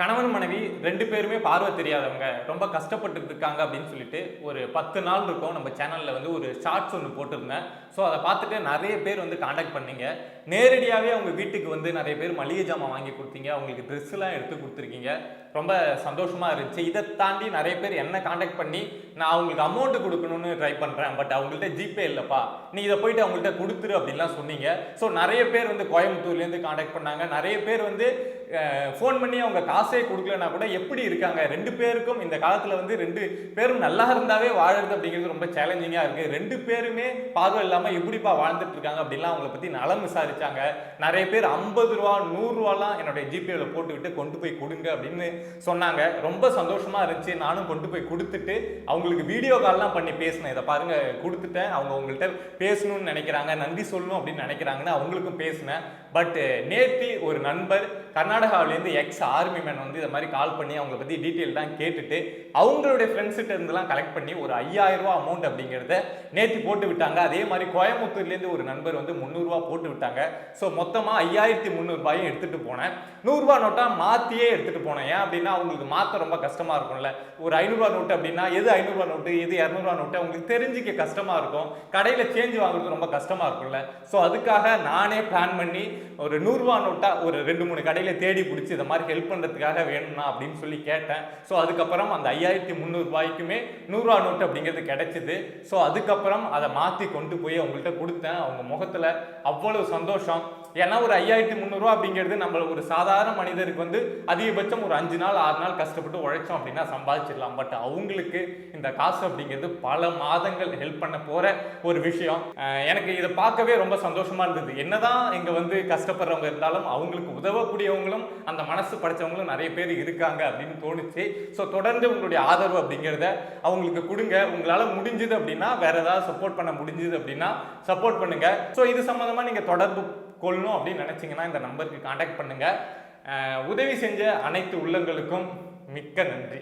கணவன் மனைவி ரெண்டு பேருமே பார்வை தெரியாதவங்க ரொம்ப கஷ்டப்பட்டு இருக்காங்க அப்படின்னு சொல்லிட்டு ஒரு பத்து நாள் இருக்கும் நம்ம சேனலில் வந்து ஒரு ஷார்ட்ஸ் ஒன்று போட்டிருந்தேன். ஸோ அதை பார்த்துட்டு நிறைய பேர் வந்து காண்டாக்ட் பண்ணீங்க. நேரடியாகவே அவங்க வீட்டுக்கு வந்து நிறைய பேர் மளிகை ஜாமான் வாங்கி கொடுத்தீங்க. அவங்களுக்கு ட்ரெஸ்லாம் எடுத்து கொடுத்துருக்கீங்க. ரொம்ப சந்தோஷமாக இருந்துச்சு. இதை தாண்டி நிறைய பேர் என்ன காண்டாக்ட் பண்ணி நான் அவங்களுக்கு அமௌண்ட்டு கொடுக்கணும்னு ட்ரை பண்ணுறேன் பட் அவங்கள்ட்ட ஜிபே இல்லைப்பா. நீ இதை போயிட்டு அவங்கள்ட்ட கொடுத்துரு அப்படின்லாம் சொன்னீங்க. ஸோ நிறைய பேர் வந்து கோயம்புத்தூர்லேருந்து காண்டாக்ட் பண்ணாங்க. நிறைய பேர் வந்து ஃபோன் பண்ணி அவங்க காசு கொடுக்கலனா கூட எப்படி இருக்காங்க? ரெண்டு பேருக்கும் இந்த காலத்தில் வந்து ரெண்டு பேரும் நல்லா இருந்தாவே வாழறது அப்படிங்கிறது ரொம்ப சேலஞ்சிங்காக இருக்குது ரெண்டு பேருமே பார்வை இல்லாமல் எப்படிப்பா வாழ்ந்துட்டு இருக்காங்க அப்படின்லாம் அவங்கள பற்றி நலம் விசாரிச்சாங்க. நிறைய பேர் ஐம்பது ரூபா நூறுரூவாலாம் என்னுடைய ஜிபேவில் போட்டுக்கிட்டு கொண்டு போய் கொடுங்க அப்படின்னு சொன்னாங்க. ரொம்ப சந்தோஷமாக இருந்துச்சு. நானும் கொண்டு போய் கொடுத்துட்டு அவங்களுக்கு வீடியோ கால்லாம் பண்ணி பேசினேன். இதை பாருங்க கொடுத்துட்டேன். அவங்க உங்கள்கிட்ட பேசணும்னு நினைக்கிறாங்க. நன்றி சொல்லணும் அப்படின்னு நினைக்கிறாங்கன்னு அவங்களுக்கும் பேசினேன். பட் நேற்று ஒரு நண்பர் கர்நாடகாவிலேருந்து எக்ஸ் ஆர்மி மேன் வந்து இதை மாதிரி கால் பண்ணி அவங்கள பற்றி டீட்டெயில் தான் கேட்டுட்டு அவங்களுடைய ஃப்ரெண்ட்ஸ்கிட்ட இருந்துலாம் கலெக்ட் பண்ணி ஒரு ஐயாயிரம் ரூபா அமௌண்ட் அப்படிங்கிறத நேற்று போட்டு விட்டாங்க. அதே மாதிரி கோயம்புத்தூர்லேருந்து ஒரு நண்பர் வந்து முந்நூறுரூவா போட்டு விட்டாங்க. ஸோ மொத்தமாக ஐயாயிரத்தி முந்நூறுபாயும் எடுத்துகிட்டு போனேன். நூறுரூவா நோட்டாக மாற்றியே எடுத்துகிட்டு போனேன். ஏன் அப்படின்னா அவங்களுக்கு மாற்ற ரொம்ப கஷ்டமாக இருக்கும்ல. ஒரு ஐநூறுரூவா நோட்டு அப்படின்னா எது ஐநூறுரூவா நோட்டு எது இரநூறுவா நோட்டு அவங்களுக்கு தெரிஞ்சிக்க கஷ்டமாக இருக்கும். கடையில் சேஞ்ச் வாங்குறது ரொம்ப கஷ்டமாக இருக்கும்ல. ஸோ அதுக்காக நானே பிளான் பண்ணி ஒரு நூறுரூவா நோட்டாக ஒரு ரெண்டு மூணு கடையில் தேடி பிடிச்சி இதை மாதிரி ஹெல்ப் பண்ணுறதுக்காக வேணும்னா அப்படின்னு சொல்லி கேட்டேன். ஸோ அதுக்கப்புறம் அந்த ஐயாயிரத்தி முந்நூறுபாய்க்குமே நூறுரூவா நோட்டு அப்படிங்கிறது கிடைச்சிது. ஸோ அதுக்கப்புறம் அதை மாற்றி கொண்டு போய் அவங்கள்ட்ட கொடுத்தேன். அவங்க முகத்தில் அவ்வளவு சந்தோஷம். ஏன்னா ஒரு ஐயாயிரத்தி முந்நூறுரூவா அப்படிங்கிறது நம்ம ஒரு சாதாரண மனிதருக்கு வந்து அதிகபட்சம் ஒரு அஞ்சு நாள் ஆறு நாள் கஷ்டப்பட்டு உழைச்சோம் அப்படின்னா சம்பாதிச்சிடலாம். பட் அவங்களுக்கு இந்த காசு அப்படிங்கிறது பல மாதங்கள் ஹெல்ப் பண்ண போகிற ஒரு விஷயம். எனக்கு இதை பார்க்கவே ரொம்ப சந்தோஷமாக இருந்தது. என்னதான் இங்கே வந்து கஷ்டப்படுறவங்க இருந்தாலும் அவங்களுக்கு உதவக்கூடியவங்களும் அந்த மனசு படைச்சவங்களும் நிறைய பேர் இருக்காங்க அப்படின்னு தோணுச்சு. ஸோ தொடர்ந்து உங்களுடைய ஆதரவு அப்படிங்கிறத அவங்களுக்கு கொடுங்க. உங்களால் முடிஞ்சது அப்படின்னா வேற ஏதாவது சப்போர்ட் பண்ண முடிஞ்சது அப்படின்னா சப்போர்ட் பண்ணுங்க. ஸோ இது சம்மந்தமாக நீங்கள் தொடர்பு கொள்ளணும் அப்படின்னு நினச்சிங்கன்னா இந்த நம்பருக்கு காண்டாக்ட் பண்ணுங்க. உதவி செஞ்ச அனைத்து உள்ளங்களுக்கும் மிக்க நன்றி.